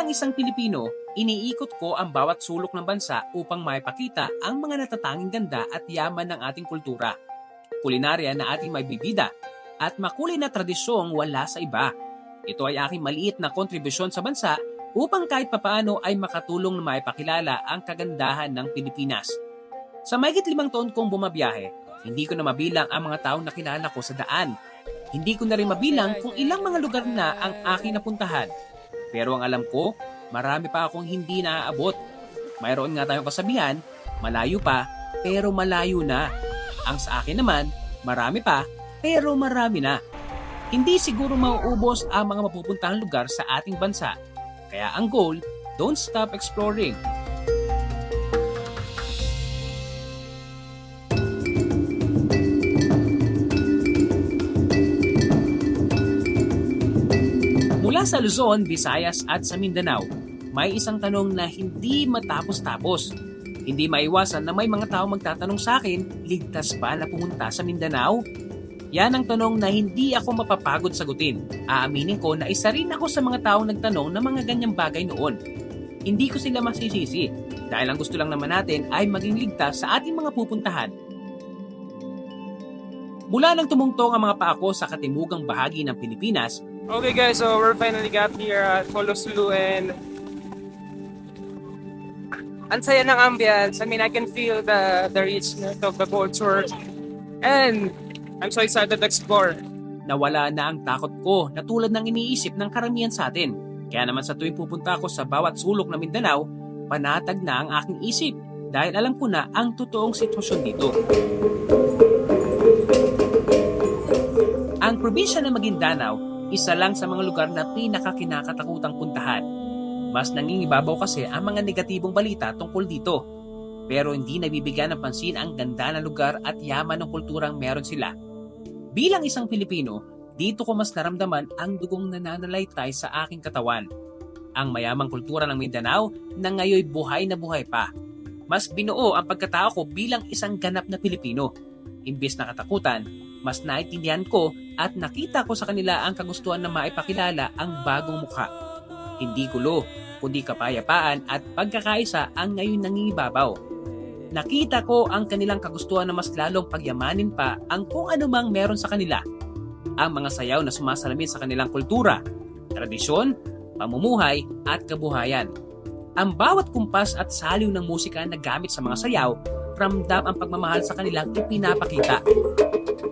Bilang isang Pilipino, iniikot ko ang bawat sulok ng bansa upang maipakita ang mga natatanging ganda at yaman ng ating kultura, kulinarya na ating may bibida, at makulay na tradisyong wala sa iba. Ito ay aking maliit na kontribusyon sa bansa upang kahit papaano ay makatulong na maipakilala ang kagandahan ng Pilipinas. Sa mahigit limang taon kong bumabiyahe, hindi ko na mabilang ang mga taong nakilala ko sa daan. Hindi ko na rin mabilang kung ilang mga lugar na ang aking napuntahan. Pero ang alam ko, marami pa akong hindi naaabot. Mayroon nga tayong kasabihan, malayo pa, pero malayo na. Ang sa akin naman, marami pa, pero marami na. Hindi siguro mauubos ang mga mapupuntahang lugar sa ating bansa. Kaya ang goal, don't stop exploring. Mula sa Luzon, Visayas at sa Mindanao, may isang tanong na hindi matapos-tapos. Hindi maiwasan na may mga tao magtatanong sa akin, ligtas ba na pumunta sa Mindanao? Yan ang tanong na hindi ako mapapagod sagutin. Aaminin ko na isa rin ako sa mga taong nagtanong ng mga ganyang bagay noon. Hindi ko sila masisisi dahil ang gusto lang naman natin ay maging ligtas sa ating mga pupuntahan. Mula nang tumungtong ang mga paako sa katimugang bahagi ng Pilipinas, Okay guys, so we're finally got here at Polosulu and ang saya ng ambience. I mean, I can feel the the richness of the culture and I'm so excited to explore. nawala na ang takot ko na tulad ng iniisip ng karamihan sa atin. Kaya naman sa tuwing pupunta ako sa bawat sulok ng Mindanao, panatag na ang aking isip dahil alam ko na ang totoong sitwasyon dito. Ang probinsya ng Maguindanao, isa lang sa mga lugar na pinakakinakatakutang puntahan. Mas nangingibabaw kasi ang mga negatibong balita tungkol dito. Pero hindi nabibigyan ng pansin ang ganda ng lugar at yaman ng kulturang meron sila. Bilang isang Pilipino, dito ko mas naramdaman ang dugong nananalaytay sa aking katawan. Ang mayamang kultura ng Mindanao na ngayoy buhay na buhay pa. Mas binuo ang pagkatao ko bilang isang ganap na Pilipino. Imbes na katakutan, mas naintindihan ko at nakita ko sa kanila ang kagustuhan na maipakilala ang bagong mukha. Hindi gulo, kundi kapayapaan at pagkakaisa ang ngayon nangingibabaw. Nakita ko ang kanilang kagustuhan na mas lalong pagyamanin pa ang kung anumang meron sa kanila. Ang mga sayaw na sumasalamin sa kanilang kultura, tradisyon, pamumuhay at kabuhayan. Ang bawat kumpas at saliw ng musika na gamit sa mga sayaw, ramdam ang pagmamahal sa kanilang ipinapakita. Isa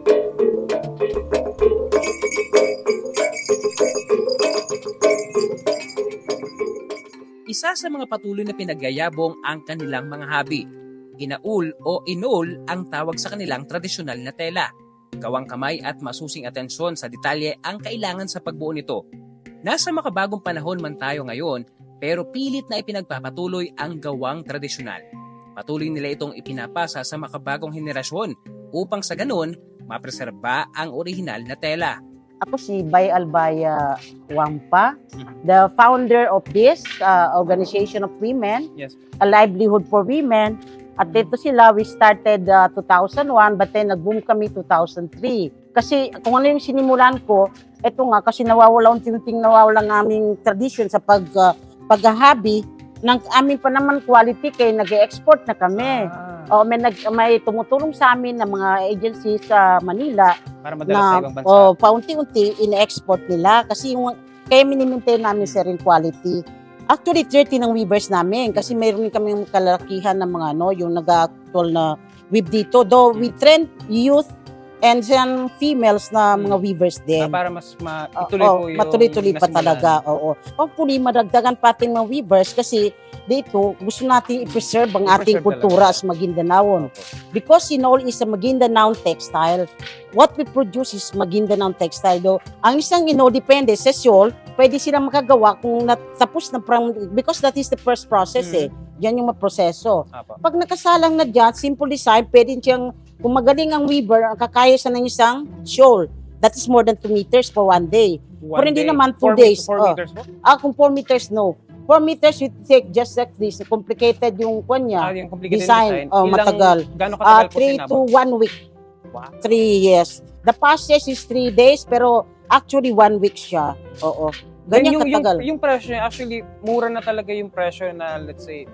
sa mga patuloy na pinagyayabong ang kanilang mga habi. Inaul o inul ang tawag sa kanilang tradisyonal na tela. Gawang kamay at masusing atensyon sa detalye ang kailangan sa pagbuo nito. Nasa makabagong panahon man tayo ngayon, pero pilit na ipinagpapatuloy ang gawang tradisyonal. Patuloy nila itong ipinapasa sa makabagong henerasyon upang sa ganun, mapreserba ang orihinal na tela. Ako si Bay Albaya Wampa, the founder of this uh, organization of women, Yes. a livelihood for women. At ito sila, we started uh, 2001, but then nag-boom kami 2003. Kasi kung ano yung sinimulan ko, ito nga, kasi nawawala, unti-unting nawawala ng aming tradition sa pag, uh, paghahabi, ng aming pa naman quality kay nag-export na kami. Ah, O may nag may tumutulong sa amin ng mga agencies sa Manila para madala sa ibang bansa. oh, paunti-unti ine-export nila kasi yung kaya minimaintain namin sa rin quality. Actually, 30 ng weavers namin kasi mayroon din kami kalalakihan ng mga ano, yung nag-actual na weave dito. Though we train youth and some females na mga weavers Ah, din. para mas ma- Oo, ituloy po yung matuloy-tuloy pa nasimulan. talaga. Oo. Hopefully, madagdagan pa ating mga weavers kasi dito, gusto natin i-preserve ang ating I-preserve kultura as Maguindanaon. Opo. Because Sinol is a Maguindanao textile, what we produce is Maguindanao textile. Though, ang isang ino depende sa Seoul, pwede silang makagawa kung natapos na from, because that is the first process eh. Yan yung maproseso. Apo. Pag nakasalang na dyan, simple design, pwede siyang, kung magaling ang weaver, kakaya sa ng isang shawl. That is more than 2 meters for one day. One Pero hindi day. naman two Four days. Four Oh. meters po? Ah, kung 4 meters, no. 4 meters, you take just like this. Complicated yung kwan niya. Ah, yung complicated Design. design. Oh, Ilang- matagal. Gano'ng katagal po 3 sinabot? to 1 week. Wow. 3 years. The process is 3 days, pero actually 1 week siya. Oo. Ganyan yung, yung, katagal. yung presyo, actually, mura na talaga yung presyo na, let's say,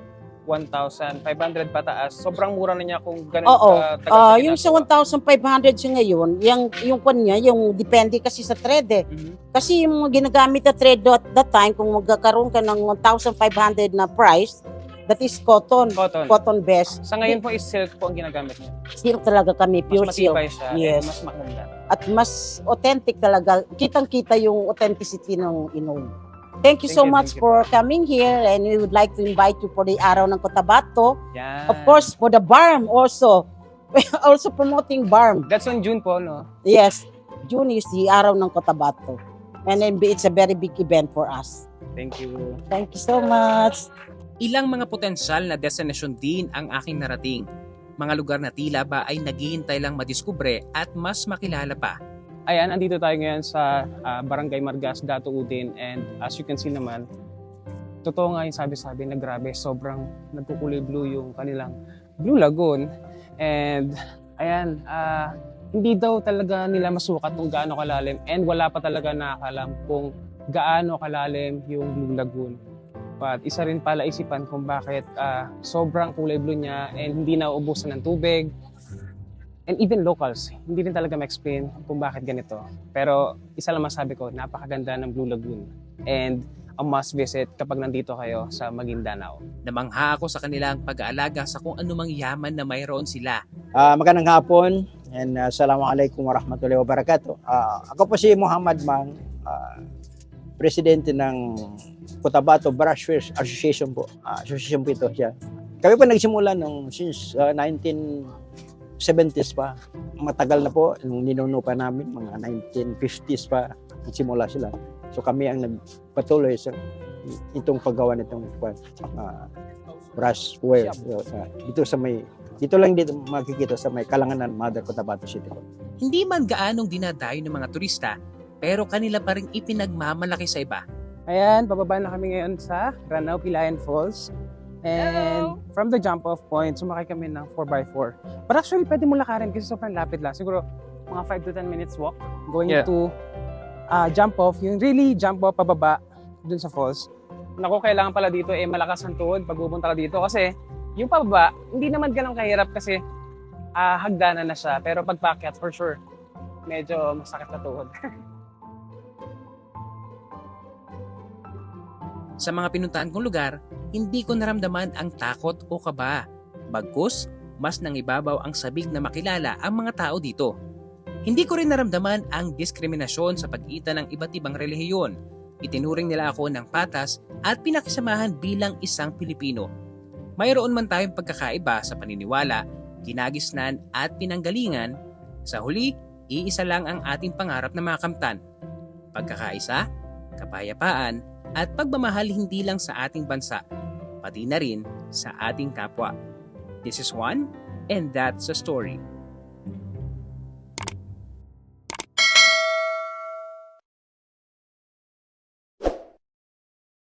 1,500 pataas. Sobrang mura na niya kung ganun Oo. ka tagal na yung sa ginagawa. 1,500 siya ngayon, yung, yung kwan niya, yung depende kasi sa thread eh. Mhm. Kasi yung mga ginagamit na thread at that time, kung magkakaroon ka ng 1,500 na price, that is cotton. Cotton. Cotton best. Sa ngayon po is silk po ang ginagamit niya. Silk talaga kami, Mas pure silk. matibay siya Yes. and mas maganda. At mas authentic talaga. Kitang-kita yung authenticity ng inon. Thank you Thank so you, much thank you. for coming here and we would like to invite you for the Araw ng Cotabato. Yan. Of course, for the BARM also. also promoting BARM. That's on June po, no? Yes, June is the Araw ng Cotabato. And then it's a very big event for us. Thank you. Thank you so much. Ilang mga potensyal na destinasyon din ang aking narating. Mga lugar na tila ba ay naghihintay lang madiskubre at mas makilala pa. Ayan, andito tayo ngayon sa ah, Barangay Margas, Dato Udin. And as you can see naman, totoo nga yung sabi-sabi na grabe, sobrang nagkukulay blue yung kanilang Blue Lagoon. And ayan, ah, hindi daw talaga nila masukat kung gaano kalalim and wala pa talaga nakakalam kung gaano kalalim yung Blue Lagoon. But isa rin pala isipan kung bakit ah, sobrang kulay blue niya and hindi na ubusan ng tubig. And even locals, hindi rin talaga ma-explain kung bakit ganito. Pero isa lang masabi ko, napakaganda ng Blue Lagoon. And a must visit kapag nandito kayo sa Maguindanao. Namangha ako sa kanilang pag-aalaga sa kung anumang yaman na mayroon sila. Uh, magandang hapon and uh, Assalamualaikum warahmatullahi wabarakatuh. Uh, ako po si Muhammad Mang, uh, presidente ng Cotabato Brushwares Association po. Uh, association po ito siya. Kami po nagsimula nung since uh, 19 70s pa. Matagal na po, nung ninuno pa namin, mga 1950s pa, nagsimula sila. So kami ang nagpatuloy sa itong paggawa nitong ah, uh, brush ware. So, uh, dito sa may dito lang dito makikita sa may kalanganan Mother Cotabato City. Hindi man gaanong dinadayo ng mga turista, pero kanila pa rin ipinagmamalaki sa iba. Ayan, bababa na kami ngayon sa Ranao Pilayan Falls. And from the jump off point, sumakay kami ng 4x4. But actually, pwede mo lakarin kasi sobrang lapit lang. Siguro mga 5 to 10 minutes walk going Yeah. to uh, jump off. Yung really jump off pababa dun sa falls. Naku, kailangan pala dito eh malakas ang tuhod pag pupunta ka dito kasi yung pababa, hindi naman ganun kahirap kasi ah, hagdanan na siya. Pero pag paakyat, for sure, medyo masakit na tuhod. Sa mga pinuntahan kong lugar, hindi ko naramdaman ang takot o kaba. Bagkus, mas nangibabaw ang sabik na makilala ang mga tao dito. Hindi ko rin naramdaman ang diskriminasyon sa pagitan ng iba't ibang relihiyon. Itinuring nila ako ng patas at pinakisamahan bilang isang Pilipino. Mayroon man tayong pagkakaiba sa paniniwala, ginagisnan at pinanggalingan, sa huli, iisa lang ang ating pangarap na makamtan. Pagkakaisa, kapayapaan, at pagmamahal hindi lang sa ating bansa, pati na rin sa ating kapwa. This is one, and that's a story.